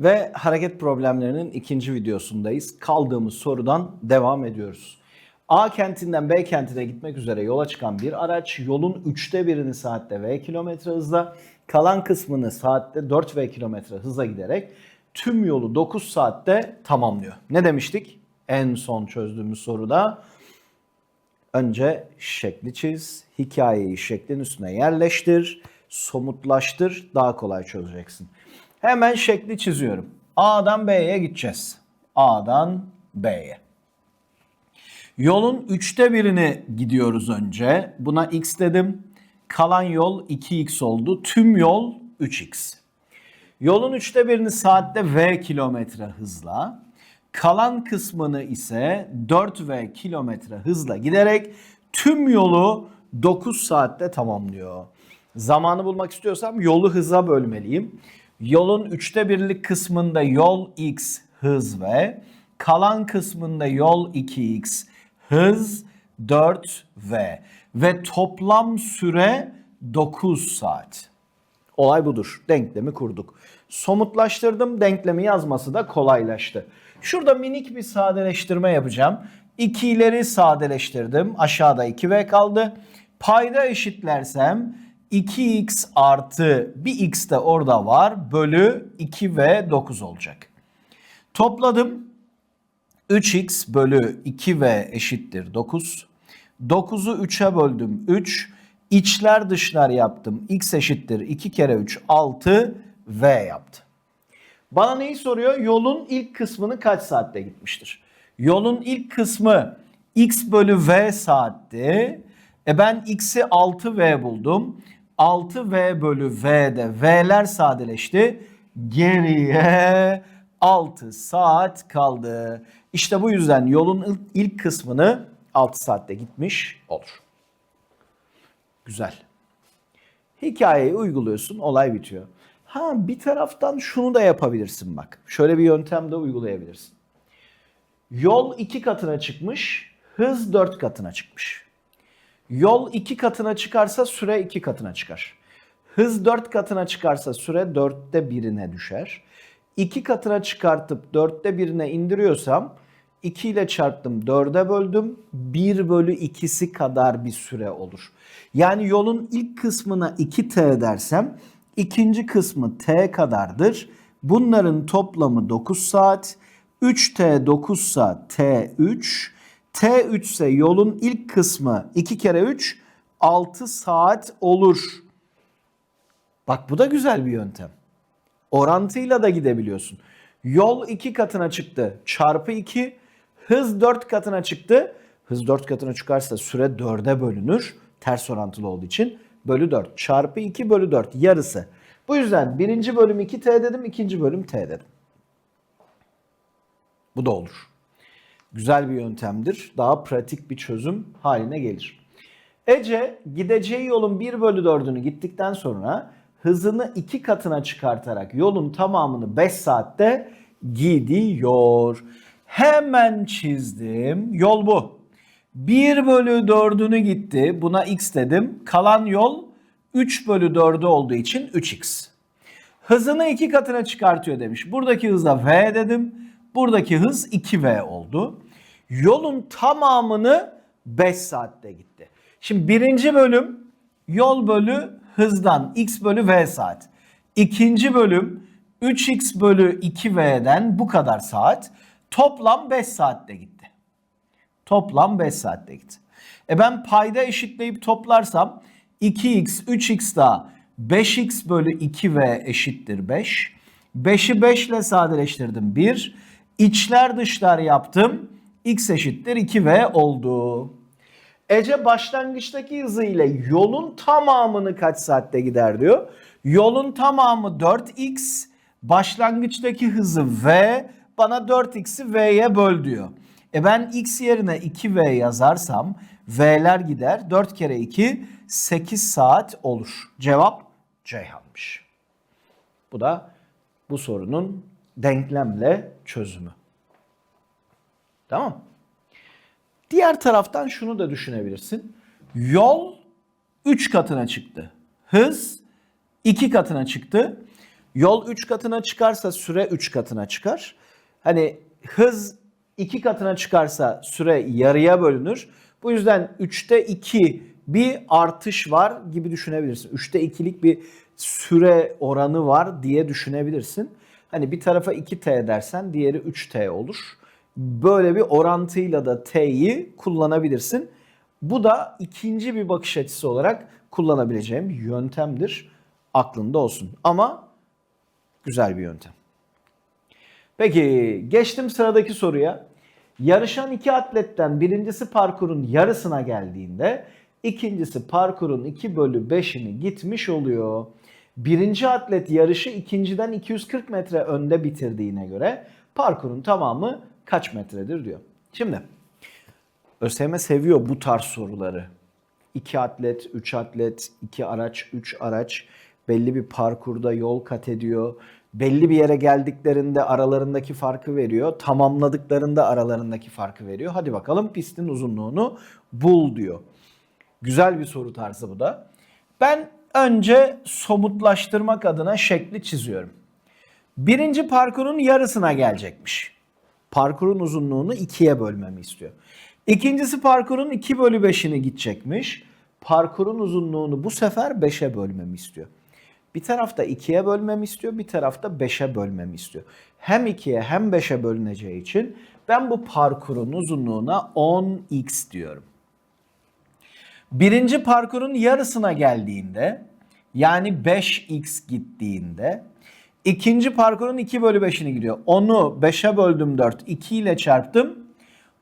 Ve hareket problemlerinin ikinci videosundayız. Kaldığımız sorudan devam ediyoruz. A kentinden B kentine gitmek üzere yola çıkan bir araç yolun üçte birini saatte v kilometre hızla, kalan kısmını saatte 4 v kilometre hızla giderek tüm yolu 9 saatte tamamlıyor. Ne demiştik? En son çözdüğümüz soruda önce şekli çiz, hikayeyi şeklin üstüne yerleştir, somutlaştır, daha kolay çözeceksin. Hemen şekli çiziyorum. A'dan B'ye gideceğiz. A'dan B'ye. Yolun üçte birini gidiyoruz önce. Buna x dedim. Kalan yol 2x oldu. Tüm yol 3x. Yolun üçte birini saatte v kilometre hızla, kalan kısmını ise 4v kilometre hızla giderek tüm yolu 9 saatte tamamlıyor. Zamanı bulmak istiyorsam yolu hıza bölmeliyim. Yolun üçte birlik kısmında yol x hız v, kalan kısmında yol 2x hız 4v ve toplam süre 9 saat. Olay budur. Denklemi kurduk. Somutlaştırdım. Denklemi yazması da kolaylaştı. Şurada minik bir sadeleştirme yapacağım. 2'leri sadeleştirdim. Aşağıda 2v kaldı. Payda eşitlersem 2x artı bir x de orada var. Bölü 2v 9 olacak. Topladım. 3x bölü 2v eşittir 9. 9'u 3'e böldüm 3. İçler dışlar yaptım. x eşittir 2 kere 3 6 v yaptı. Bana neyi soruyor? Yolun ilk kısmını kaç saatte gitmiştir? Yolun ilk kısmı x bölü v saatti. E ben x'i 6v buldum. 6v bölü v'de v'ler sadeleşti. Geriye 6 saat kaldı. İşte bu yüzden yolun ilk kısmını 6 saatte gitmiş olur. Güzel. Hikayeyi uyguluyorsun, olay bitiyor. Ha bir taraftan şunu da yapabilirsin bak. Şöyle bir yöntem de uygulayabilirsin. Yol iki katına çıkmış, hız dört katına çıkmış. Yol iki katına çıkarsa süre iki katına çıkar. Hız dört katına çıkarsa süre dörtte birine düşer. İki katına çıkartıp dörtte birine indiriyorsam 2 ile çarptım 4'e böldüm 1 bölü 2'si kadar bir süre olur. Yani yolun ilk kısmına 2t dersem ikinci kısmı t kadardır. Bunların toplamı 9 saat. 3t 9 saat t 3. t 3 ise yolun ilk kısmı 2 kere 3 6 saat olur. Bak bu da güzel bir yöntem. Orantıyla da gidebiliyorsun. Yol 2 katına çıktı. Çarpı 2. Hız 4 katına çıktı. Hız 4 katına çıkarsa süre 4'e bölünür. Ters orantılı olduğu için. Bölü 4. Çarpı 2 bölü 4. Yarısı. Bu yüzden birinci bölüm 2t dedim. ikinci bölüm t dedim. Bu da olur. Güzel bir yöntemdir. Daha pratik bir çözüm haline gelir. Ece gideceği yolun 1 bölü 4'ünü gittikten sonra hızını 2 katına çıkartarak yolun tamamını 5 saatte gidiyor. Hemen çizdim. Yol bu. 1 bölü 4'ünü gitti. Buna x dedim. Kalan yol 3 bölü 4'ü olduğu için 3x. Hızını 2 katına çıkartıyor demiş. Buradaki hıza v dedim. Buradaki hız 2v oldu. Yolun tamamını 5 saatte gitti. Şimdi birinci bölüm yol bölü hızdan x bölü v saat. İkinci bölüm 3x bölü 2v'den bu kadar saat. Toplam 5 saatte gitti. Toplam 5 saatte gitti. E ben payda eşitleyip toplarsam 2x, 3x daha 5x bölü 2v eşittir 5. 5'i 5 ile sadeleştirdim 1. İçler dışlar yaptım. x eşittir 2v oldu. Ece başlangıçtaki hızı ile yolun tamamını kaç saatte gider diyor. Yolun tamamı 4x, başlangıçtaki hızı v, bana 4x'i v'ye böl diyor. E ben x yerine 2v yazarsam v'ler gider. 4 kere 2 8 saat olur. Cevap Ceyhan'mış. Bu da bu sorunun denklemle çözümü. Tamam. Diğer taraftan şunu da düşünebilirsin. Yol 3 katına çıktı. Hız 2 katına çıktı. Yol 3 katına çıkarsa süre 3 katına çıkar. Hani hız 2 katına çıkarsa süre yarıya bölünür. Bu yüzden 3'te 2 bir artış var gibi düşünebilirsin. 3'te 2'lik bir süre oranı var diye düşünebilirsin. Hani bir tarafa 2t dersen diğeri 3t olur. Böyle bir orantıyla da t'yi kullanabilirsin. Bu da ikinci bir bakış açısı olarak kullanabileceğim yöntemdir. Aklında olsun. Ama güzel bir yöntem. Peki geçtim sıradaki soruya. Yarışan iki atletten birincisi parkurun yarısına geldiğinde ikincisi parkurun 2 bölü 5'ini gitmiş oluyor. Birinci atlet yarışı ikinciden 240 metre önde bitirdiğine göre parkurun tamamı kaç metredir diyor. Şimdi ÖSYM seviyor bu tarz soruları. 2 atlet, 3 atlet, 2 araç, 3 araç belli bir parkurda yol kat ediyor. Belli bir yere geldiklerinde aralarındaki farkı veriyor. Tamamladıklarında aralarındaki farkı veriyor. Hadi bakalım pistin uzunluğunu bul diyor. Güzel bir soru tarzı bu da. Ben önce somutlaştırmak adına şekli çiziyorum. Birinci parkurun yarısına gelecekmiş. Parkurun uzunluğunu ikiye bölmemi istiyor. İkincisi parkurun 2 bölü 5'ini gidecekmiş. Parkurun uzunluğunu bu sefer 5'e bölmemi istiyor. Bir tarafta 2'ye bölmemi istiyor, bir tarafta 5'e bölmemi istiyor. Hem 2'ye hem 5'e bölüneceği için ben bu parkurun uzunluğuna 10x diyorum. Birinci parkurun yarısına geldiğinde yani 5x gittiğinde ikinci parkurun 2 bölü 5'ini gidiyor. Onu 5'e böldüm 4, 2 ile çarptım.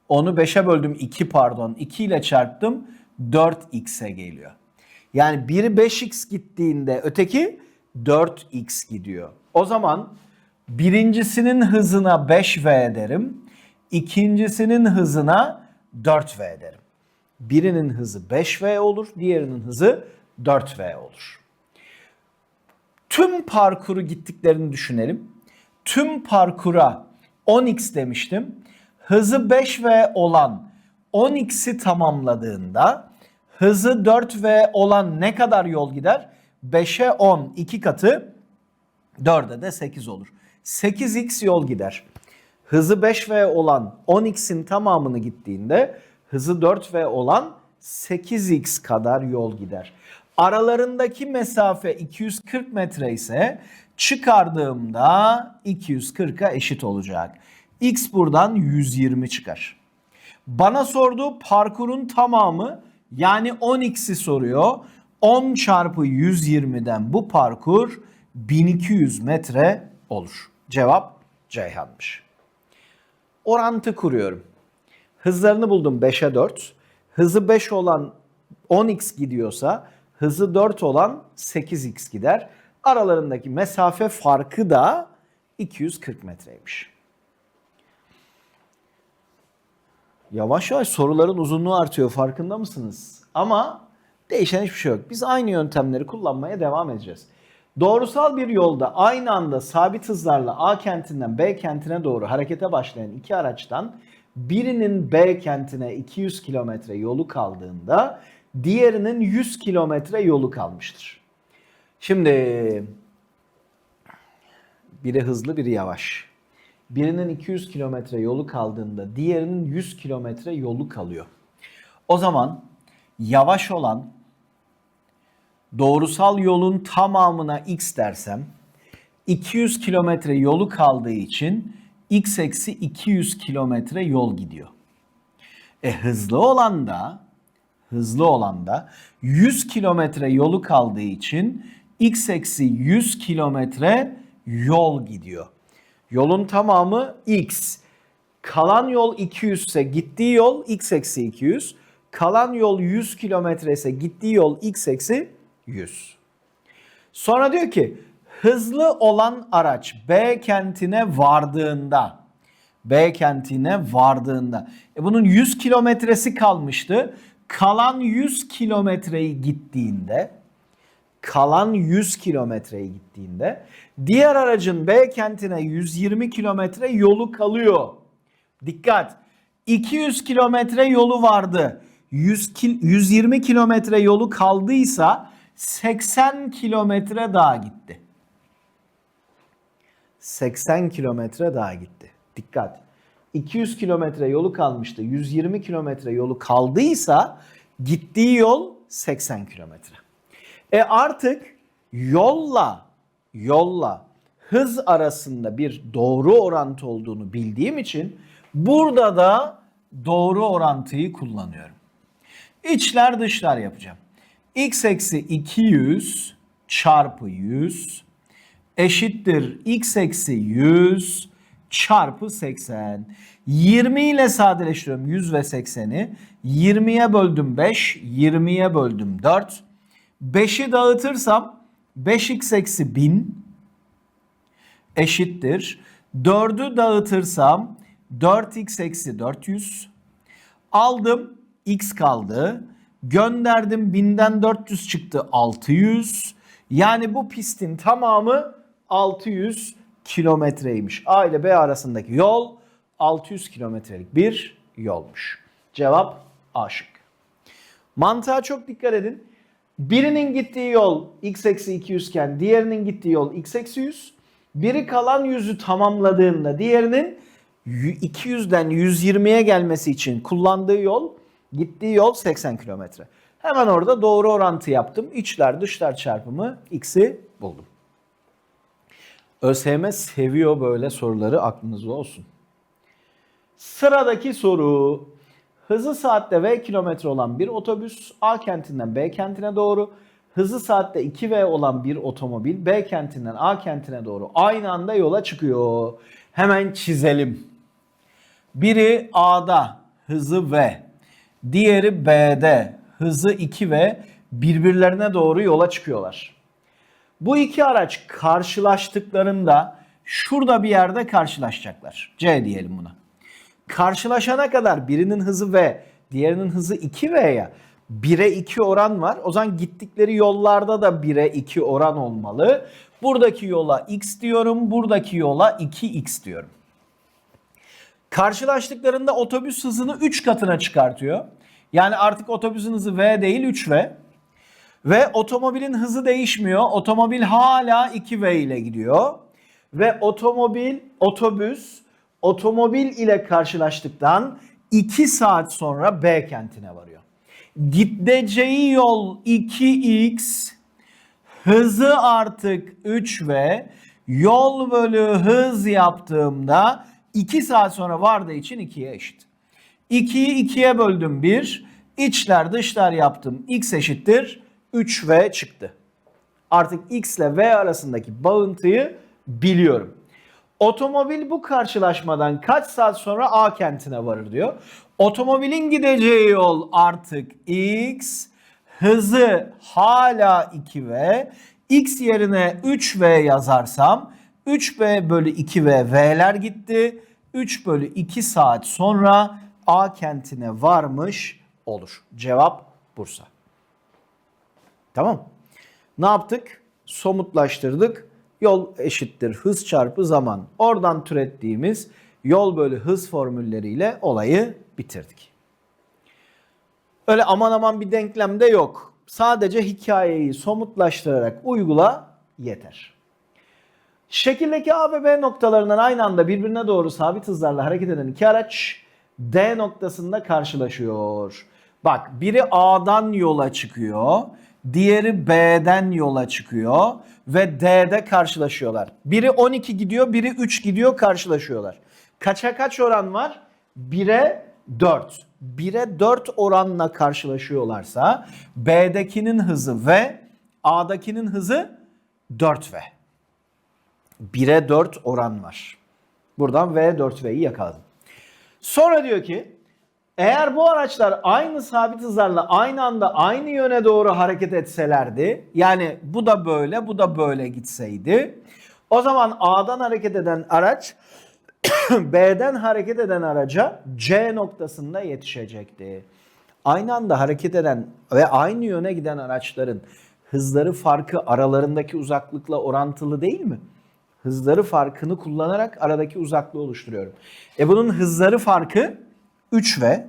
Onu 5'e böldüm 2 pardon 2 ile çarptım 4x'e geliyor. Yani biri 5x gittiğinde öteki 4x gidiyor. O zaman birincisinin hızına 5v derim. ikincisinin hızına 4v derim. Birinin hızı 5v olur, diğerinin hızı 4v olur. Tüm parkuru gittiklerini düşünelim. Tüm parkura 10x demiştim. Hızı 5v olan 10x'i tamamladığında hızı 4v olan ne kadar yol gider? 5'e 10 2 katı 4'e de 8 olur. 8x yol gider. Hızı 5v olan 10x'in tamamını gittiğinde hızı 4v olan 8x kadar yol gider. Aralarındaki mesafe 240 metre ise çıkardığımda 240'a eşit olacak. X buradan 120 çıkar. Bana sorduğu parkurun tamamı yani 10x'i soruyor. 10 çarpı 120'den bu parkur 1200 metre olur. Cevap Ceyhan'mış. Orantı kuruyorum. Hızlarını buldum 5'e 4. Hızı 5 olan 10x gidiyorsa hızı 4 olan 8x gider. Aralarındaki mesafe farkı da 240 metreymiş. Yavaş yavaş soruların uzunluğu artıyor farkında mısınız? Ama değişen hiçbir şey yok. Biz aynı yöntemleri kullanmaya devam edeceğiz. Doğrusal bir yolda aynı anda sabit hızlarla A kentinden B kentine doğru harekete başlayan iki araçtan birinin B kentine 200 kilometre yolu kaldığında diğerinin 100 kilometre yolu kalmıştır. Şimdi biri hızlı biri yavaş. Birinin 200 kilometre yolu kaldığında diğerinin 100 kilometre yolu kalıyor. O zaman yavaş olan doğrusal yolun tamamına x dersem 200 kilometre yolu kaldığı için x eksi 200 kilometre yol gidiyor. E hızlı olan da hızlı olan da 100 kilometre yolu kaldığı için x eksi 100 kilometre yol gidiyor. Yolun tamamı x. Kalan yol 200 ise gittiği yol x eksi 200. Kalan yol 100 kilometre ise gittiği yol x eksi 100. Sonra diyor ki hızlı olan araç B kentine vardığında B kentine vardığında e bunun 100 kilometresi kalmıştı. Kalan 100 kilometreyi gittiğinde kalan 100 kilometreyi gittiğinde diğer aracın B kentine 120 kilometre yolu kalıyor. Dikkat! 200 kilometre yolu vardı. 100 kil, 120 kilometre yolu kaldıysa 80 kilometre daha gitti. 80 kilometre daha gitti. Dikkat. 200 kilometre yolu kalmıştı. 120 kilometre yolu kaldıysa gittiği yol 80 kilometre. E artık yolla yolla hız arasında bir doğru orantı olduğunu bildiğim için burada da doğru orantıyı kullanıyorum. İçler dışlar yapacağım. x eksi 200 çarpı 100 eşittir x eksi 100 çarpı 80. 20 ile sadeleştiriyorum 100 ve 80'i. 20'ye böldüm 5, 20'ye böldüm 4. 5'i dağıtırsam 5x eksi 1000 eşittir. 4'ü dağıtırsam 4x eksi 400. Aldım x kaldı. Gönderdim 1000'den 400 çıktı 600. Yani bu pistin tamamı 600 kilometreymiş. A ile B arasındaki yol 600 kilometrelik bir yolmuş. Cevap A. Mantığa çok dikkat edin. Birinin gittiği yol x eksi 200 iken diğerinin gittiği yol x eksi 100. Biri kalan yüzü tamamladığında diğerinin 200'den 120'ye gelmesi için kullandığı yol gittiği yol 80 kilometre. Hemen orada doğru orantı yaptım. İçler dışlar çarpımı x'i buldum. ÖSYM seviyor böyle soruları aklınızda olsun. Sıradaki soru. Hızı saatte V kilometre olan bir otobüs A kentinden B kentine doğru, hızı saatte 2V olan bir otomobil B kentinden A kentine doğru aynı anda yola çıkıyor. Hemen çizelim. Biri A'da hızı V, diğeri B'de hızı 2V birbirlerine doğru yola çıkıyorlar. Bu iki araç karşılaştıklarında şurada bir yerde karşılaşacaklar. C diyelim buna. Karşılaşana kadar birinin hızı V, diğerinin hızı 2V ya. 1'e 2 oran var. O zaman gittikleri yollarda da 1'e 2 oran olmalı. Buradaki yola x diyorum, buradaki yola 2x diyorum. Karşılaştıklarında otobüs hızını 3 katına çıkartıyor. Yani artık otobüsün hızı V değil 3V. Ve otomobilin hızı değişmiyor. Otomobil hala 2V ile gidiyor. Ve otomobil, otobüs otomobil ile karşılaştıktan 2 saat sonra B kentine varıyor. Gideceği yol 2x, hızı artık 3V, yol bölü hız yaptığımda 2 saat sonra vardığı için 2'ye eşit. 2'yi 2'ye böldüm 1, içler dışlar yaptım x eşittir 3V çıktı. Artık x ile v arasındaki bağıntıyı biliyorum. Otomobil bu karşılaşmadan kaç saat sonra A kentine varır diyor. Otomobilin gideceği yol artık x, hızı hala 2v, x yerine 3v yazarsam 3v bölü 2v v'ler gitti. 3 bölü 2 saat sonra A kentine varmış olur. Cevap Bursa. Tamam. Ne yaptık? Somutlaştırdık. Yol eşittir hız çarpı zaman. Oradan türettiğimiz yol bölü hız formülleriyle olayı bitirdik. Öyle aman aman bir denklem de yok. Sadece hikayeyi somutlaştırarak uygula yeter. Şekildeki A ve B noktalarından aynı anda birbirine doğru sabit hızlarla hareket eden iki araç D noktasında karşılaşıyor. Bak biri A'dan yola çıkıyor, diğeri B'den yola çıkıyor ve D'de karşılaşıyorlar. Biri 12 gidiyor, biri 3 gidiyor karşılaşıyorlar. Kaça kaç oran var? 1'e 4. 1'e 4 oranla karşılaşıyorlarsa B'dekinin hızı V, A'dakinin hızı 4V. 1'e 4 oran var. Buradan V 4V'yi yakaladım. Sonra diyor ki eğer bu araçlar aynı sabit hızlarla aynı anda aynı yöne doğru hareket etselerdi yani bu da böyle bu da böyle gitseydi o zaman A'dan hareket eden araç B'den hareket eden araca C noktasında yetişecekti. Aynı anda hareket eden ve aynı yöne giden araçların hızları farkı aralarındaki uzaklıkla orantılı değil mi? Hızları farkını kullanarak aradaki uzaklığı oluşturuyorum. E bunun hızları farkı 3 ve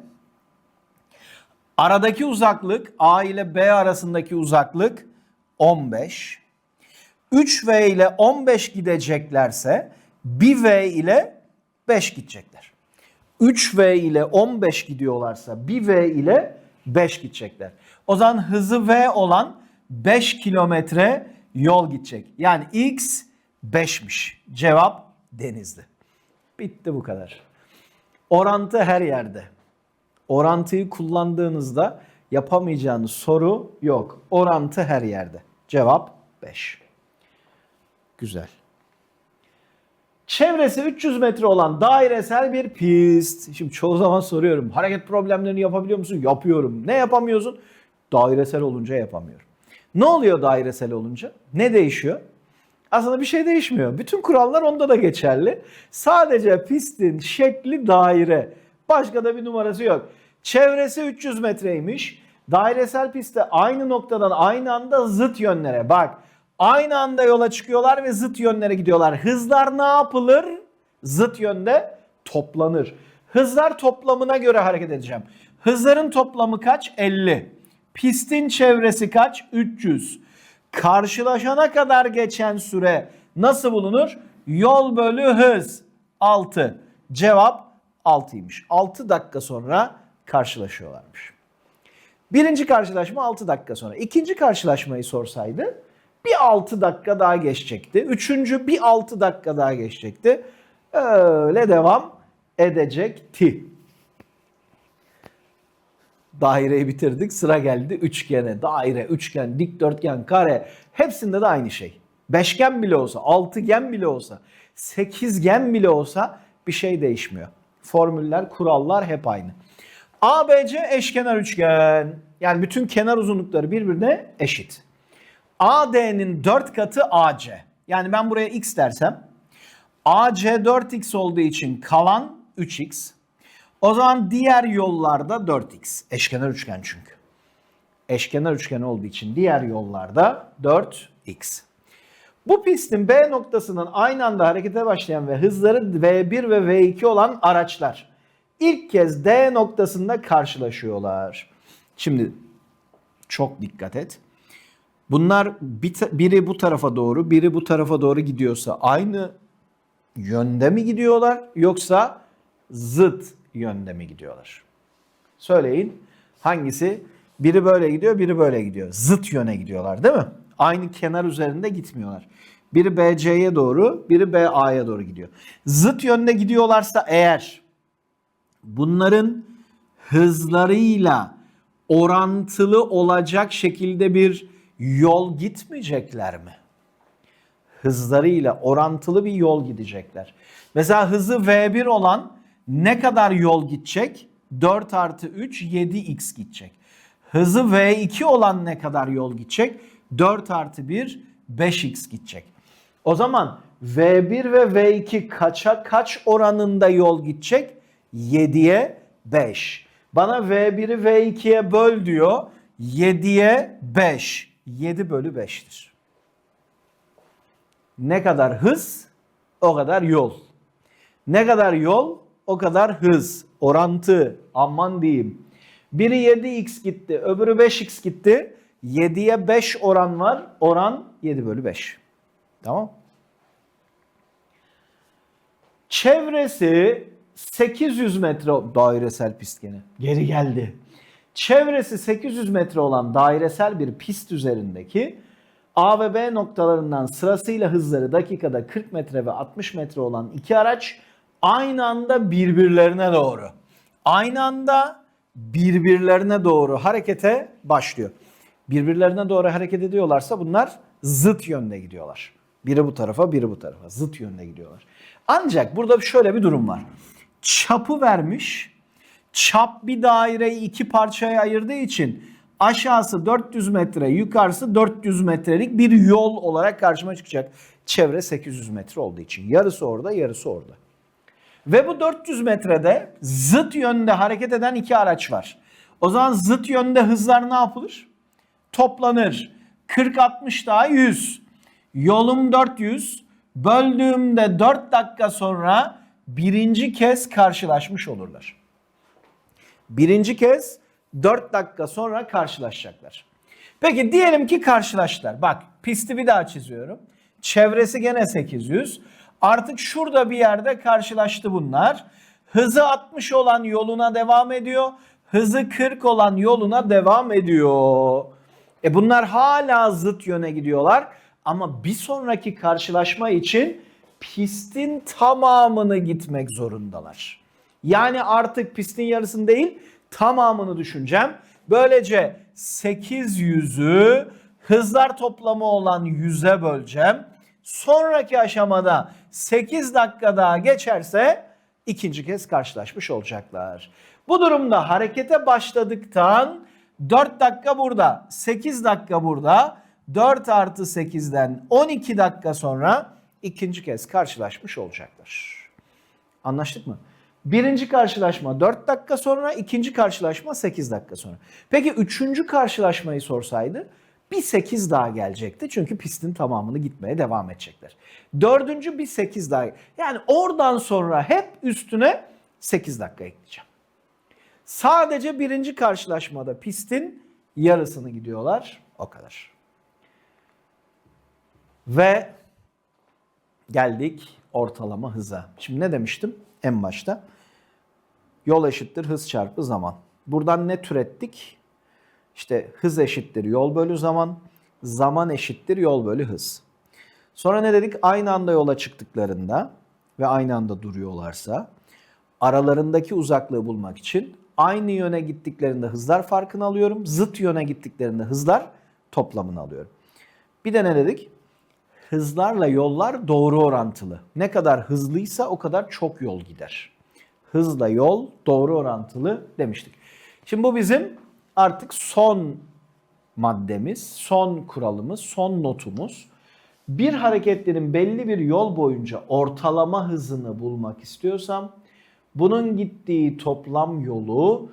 aradaki uzaklık A ile B arasındaki uzaklık 15. 3V ile 15 gideceklerse 1V ile 5 gidecekler. 3V ile 15 gidiyorlarsa 1V ile 5 gidecekler. O zaman hızı V olan 5 kilometre yol gidecek. Yani X 5'miş. Cevap Denizli. Bitti bu kadar. Orantı her yerde. Orantıyı kullandığınızda yapamayacağınız soru yok. Orantı her yerde. Cevap 5. Güzel. Çevresi 300 metre olan dairesel bir pist. Şimdi çoğu zaman soruyorum. Hareket problemlerini yapabiliyor musun? Yapıyorum. Ne yapamıyorsun? Dairesel olunca yapamıyorum. Ne oluyor dairesel olunca? Ne değişiyor? Aslında bir şey değişmiyor. Bütün kurallar onda da geçerli. Sadece pistin şekli daire. Başka da bir numarası yok. Çevresi 300 metreymiş. Dairesel pistte aynı noktadan aynı anda zıt yönlere. Bak aynı anda yola çıkıyorlar ve zıt yönlere gidiyorlar. Hızlar ne yapılır? Zıt yönde toplanır. Hızlar toplamına göre hareket edeceğim. Hızların toplamı kaç? 50. Pistin çevresi kaç? 300. Karşılaşana kadar geçen süre nasıl bulunur? Yol bölü hız 6. Cevap 6'ymış. 6 dakika sonra karşılaşıyorlarmış. Birinci karşılaşma 6 dakika sonra. İkinci karşılaşmayı sorsaydı bir 6 dakika daha geçecekti. Üçüncü bir 6 dakika daha geçecekti. Öyle devam edecekti. Daireyi bitirdik. Sıra geldi üçgene. Daire, üçgen, dikdörtgen, kare. Hepsinde de aynı şey. Beşgen bile olsa, altıgen bile olsa, sekizgen bile olsa bir şey değişmiyor. Formüller, kurallar hep aynı. ABC eşkenar üçgen. Yani bütün kenar uzunlukları birbirine eşit. AD'nin 4 katı AC. Yani ben buraya x dersem AC 4x olduğu için kalan 3x. O zaman diğer yollarda 4x. Eşkenar üçgen çünkü. Eşkenar üçgen olduğu için diğer yollarda 4x. Bu pistin B noktasının aynı anda harekete başlayan ve hızları V1 ve V2 olan araçlar ilk kez D noktasında karşılaşıyorlar. Şimdi çok dikkat et. Bunlar biri bu tarafa doğru, biri bu tarafa doğru gidiyorsa aynı yönde mi gidiyorlar yoksa zıt yönde mi gidiyorlar? Söyleyin hangisi? Biri böyle gidiyor, biri böyle gidiyor. Zıt yöne gidiyorlar değil mi? Aynı kenar üzerinde gitmiyorlar. Biri BC'ye doğru, biri BA'ya doğru gidiyor. Zıt yönde gidiyorlarsa eğer bunların hızlarıyla orantılı olacak şekilde bir yol gitmeyecekler mi? Hızlarıyla orantılı bir yol gidecekler. Mesela hızı V1 olan ne kadar yol gidecek? 4 artı 3 7x gidecek. Hızı V2 olan ne kadar yol gidecek? 4 artı 1 5x gidecek. O zaman V1 ve V2 kaça kaç oranında yol gidecek? 7'ye 5. Bana V1'i V2'ye böl diyor. 7'ye 5. 7 bölü 5'tir. Ne kadar hız o kadar yol. Ne kadar yol o kadar hız. Orantı aman diyeyim. Biri 7x gitti öbürü 5x gitti. 7'ye 5 oran var. Oran 7 bölü 5. Tamam. Çevresi 800 metre dairesel pist gene. Geri geldi. Çevresi 800 metre olan dairesel bir pist üzerindeki A ve B noktalarından sırasıyla hızları dakikada 40 metre ve 60 metre olan iki araç aynı anda birbirlerine doğru. Aynı anda birbirlerine doğru harekete başlıyor. Birbirlerine doğru hareket ediyorlarsa bunlar zıt yönde gidiyorlar. Biri bu tarafa, biri bu tarafa. Zıt yönde gidiyorlar. Ancak burada şöyle bir durum var. Çapı vermiş. Çap bir daireyi iki parçaya ayırdığı için aşağısı 400 metre, yukarısı 400 metrelik bir yol olarak karşıma çıkacak. Çevre 800 metre olduğu için. Yarısı orada, yarısı orada. Ve bu 400 metrede zıt yönde hareket eden iki araç var. O zaman zıt yönde hızlar ne yapılır? Toplanır. 40-60 daha 100. Yolum 400. Böldüğümde 4 dakika sonra birinci kez karşılaşmış olurlar. Birinci kez 4 dakika sonra karşılaşacaklar. Peki diyelim ki karşılaştılar. Bak pisti bir daha çiziyorum. Çevresi gene 800. Artık şurada bir yerde karşılaştı bunlar. Hızı 60 olan yoluna devam ediyor. Hızı 40 olan yoluna devam ediyor. E bunlar hala zıt yöne gidiyorlar. Ama bir sonraki karşılaşma için pistin tamamını gitmek zorundalar. Yani artık pistin yarısını değil tamamını düşüneceğim. Böylece 800'ü hızlar toplamı olan 100'e böleceğim. Sonraki aşamada 8 dakika daha geçerse ikinci kez karşılaşmış olacaklar. Bu durumda harekete başladıktan 4 dakika burada, 8 dakika burada, 4 artı 8'den 12 dakika sonra ikinci kez karşılaşmış olacaklar. Anlaştık mı? Birinci karşılaşma 4 dakika sonra, ikinci karşılaşma 8 dakika sonra. Peki üçüncü karşılaşmayı sorsaydı bir 8 daha gelecekti. Çünkü pistin tamamını gitmeye devam edecekler. Dördüncü bir 8 daha. Yani oradan sonra hep üstüne 8 dakika ekleyeceğim. Sadece birinci karşılaşmada pistin yarısını gidiyorlar. O kadar. Ve geldik ortalama hıza. Şimdi ne demiştim en başta? Yol eşittir hız çarpı zaman. Buradan ne türettik? İşte hız eşittir yol bölü zaman, zaman eşittir yol bölü hız. Sonra ne dedik? Aynı anda yola çıktıklarında ve aynı anda duruyorlarsa aralarındaki uzaklığı bulmak için aynı yöne gittiklerinde hızlar farkını alıyorum. Zıt yöne gittiklerinde hızlar toplamını alıyorum. Bir de ne dedik? Hızlarla yollar doğru orantılı. Ne kadar hızlıysa o kadar çok yol gider. Hızla yol doğru orantılı demiştik. Şimdi bu bizim artık son maddemiz, son kuralımız, son notumuz. Bir hareketlinin belli bir yol boyunca ortalama hızını bulmak istiyorsam bunun gittiği toplam yolu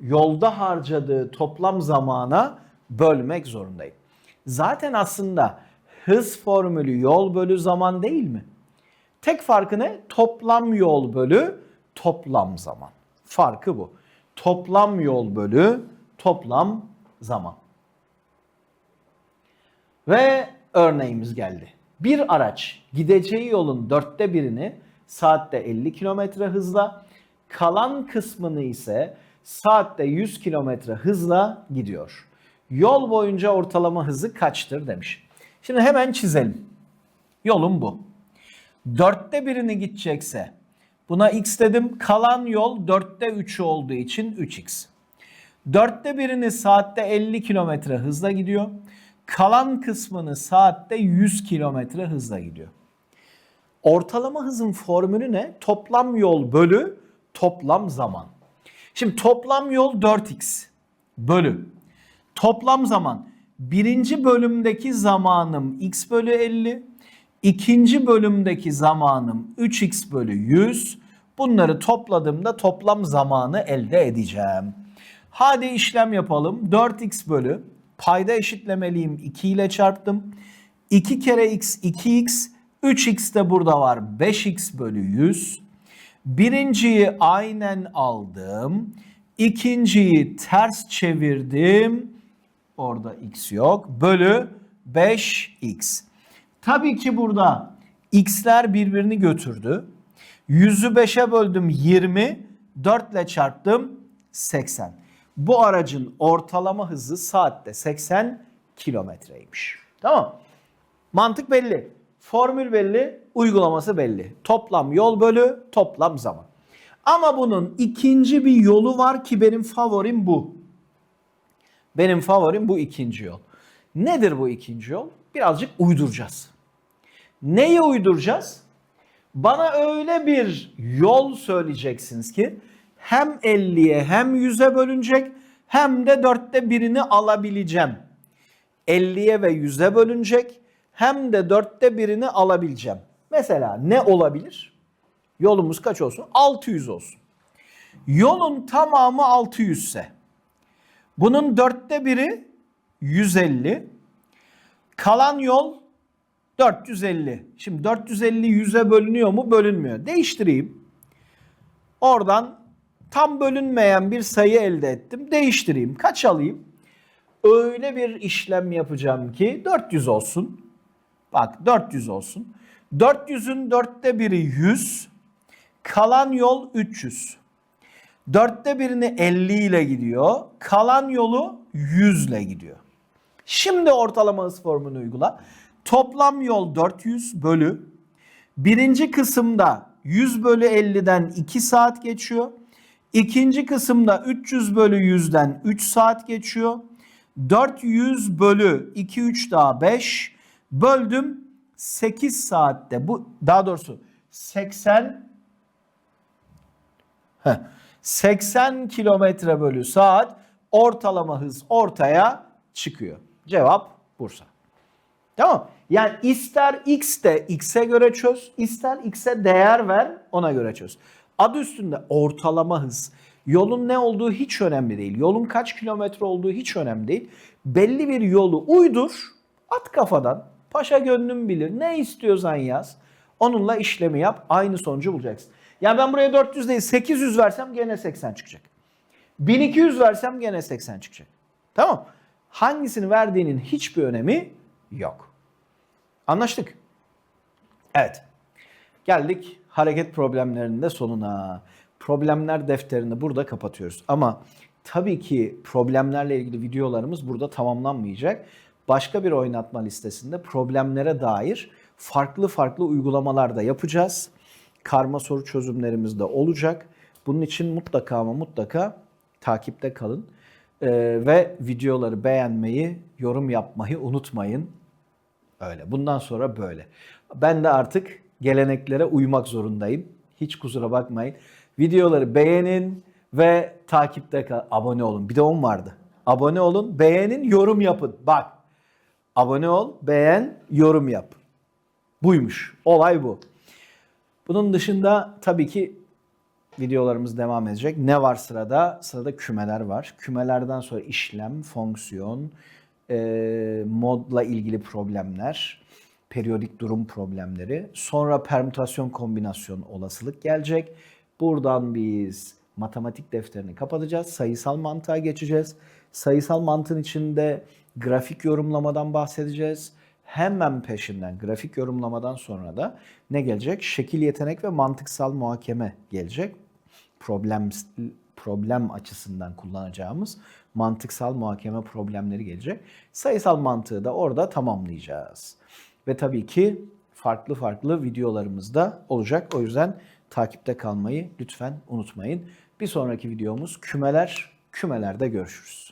yolda harcadığı toplam zamana bölmek zorundayım. Zaten aslında hız formülü yol bölü zaman değil mi? Tek farkı ne? Toplam yol bölü toplam zaman. Farkı bu. Toplam yol bölü toplam zaman. Ve örneğimiz geldi. Bir araç gideceği yolun dörtte birini saatte 50 kilometre hızla, kalan kısmını ise saatte 100 kilometre hızla gidiyor. Yol boyunca ortalama hızı kaçtır demiş. Şimdi hemen çizelim. Yolum bu. Dörtte birini gidecekse buna x dedim. Kalan yol dörtte üçü olduğu için 3x. Dörtte birini saatte 50 kilometre hızla gidiyor. Kalan kısmını saatte 100 kilometre hızla gidiyor. Ortalama hızın formülü ne? Toplam yol bölü toplam zaman. Şimdi toplam yol 4x bölü toplam zaman. Birinci bölümdeki zamanım x bölü 50. ikinci bölümdeki zamanım 3x bölü 100. Bunları topladığımda toplam zamanı elde edeceğim. Hadi işlem yapalım. 4x bölü payda eşitlemeliyim 2 ile çarptım. 2 kere x 2x 3x de burada var 5x bölü 100. Birinciyi aynen aldım. İkinciyi ters çevirdim. Orada x yok. Bölü 5x. Tabii ki burada x'ler birbirini götürdü. 100'ü 5'e böldüm 20. 4 ile çarptım 80. Bu aracın ortalama hızı saatte 80 kilometreymiş. Tamam. Mantık belli. Formül belli, uygulaması belli. Toplam yol bölü toplam zaman. Ama bunun ikinci bir yolu var ki benim favorim bu. Benim favorim bu ikinci yol. Nedir bu ikinci yol? Birazcık uyduracağız. Neyi uyduracağız? Bana öyle bir yol söyleyeceksiniz ki hem 50'ye hem 100'e bölünecek hem de dörtte birini alabileceğim. 50'ye ve 100'e bölünecek hem de dörtte birini alabileceğim. Mesela ne olabilir? Yolumuz kaç olsun? 600 olsun. Yolun tamamı 600 ise bunun dörtte biri 150. Kalan yol 450. Şimdi 450 100'e bölünüyor mu? Bölünmüyor. Değiştireyim. Oradan tam bölünmeyen bir sayı elde ettim. Değiştireyim. Kaç alayım? Öyle bir işlem yapacağım ki 400 olsun. Bak 400 olsun. 400'ün dörtte biri 100. Kalan yol 300. Dörtte birini 50 ile gidiyor. Kalan yolu 100 ile gidiyor. Şimdi ortalama hız formunu uygula. Toplam yol 400 bölü. Birinci kısımda 100 bölü 50'den 2 saat geçiyor. İkinci kısımda 300 bölü 100'den 3 saat geçiyor. 400 bölü 2 3 daha 5 böldüm 8 saatte bu daha doğrusu 80 heh, 80 kilometre bölü saat ortalama hız ortaya çıkıyor. Cevap Bursa. Tamam. Yani ister x de x'e göre çöz, ister x'e değer ver ona göre çöz. Adı üstünde ortalama hız. Yolun ne olduğu hiç önemli değil. Yolun kaç kilometre olduğu hiç önemli değil. Belli bir yolu uydur, at kafadan. Paşa gönlüm bilir. Ne istiyorsan yaz. Onunla işlemi yap. Aynı sonucu bulacaksın. Yani ben buraya 400 değil 800 versem gene 80 çıkacak. 1200 versem gene 80 çıkacak. Tamam. Hangisini verdiğinin hiçbir önemi yok. Anlaştık. Evet. Geldik hareket problemlerinin de sonuna. Problemler defterini burada kapatıyoruz. Ama tabii ki problemlerle ilgili videolarımız burada tamamlanmayacak. Başka bir oynatma listesinde problemlere dair farklı farklı uygulamalar da yapacağız. Karma soru çözümlerimiz de olacak. Bunun için mutlaka ama mutlaka takipte kalın. Ee, ve videoları beğenmeyi, yorum yapmayı unutmayın. Öyle. Bundan sonra böyle. Ben de artık geleneklere uymak zorundayım. Hiç kusura bakmayın. Videoları beğenin ve takipte kal. Abone olun. Bir de on vardı. Abone olun, beğenin, yorum yapın. Bak. Abone ol, beğen, yorum yap. Buymuş. Olay bu. Bunun dışında tabii ki videolarımız devam edecek. Ne var sırada? Sırada kümeler var. Kümelerden sonra işlem, fonksiyon, e, modla ilgili problemler, periyodik durum problemleri. Sonra permütasyon kombinasyon olasılık gelecek. Buradan biz matematik defterini kapatacağız. Sayısal mantığa geçeceğiz. Sayısal mantığın içinde grafik yorumlamadan bahsedeceğiz. Hemen peşinden grafik yorumlamadan sonra da ne gelecek? Şekil yetenek ve mantıksal muhakeme gelecek. Problem problem açısından kullanacağımız mantıksal muhakeme problemleri gelecek. Sayısal mantığı da orada tamamlayacağız. Ve tabii ki farklı farklı videolarımız da olacak. O yüzden takipte kalmayı lütfen unutmayın. Bir sonraki videomuz kümeler. Kümelerde görüşürüz.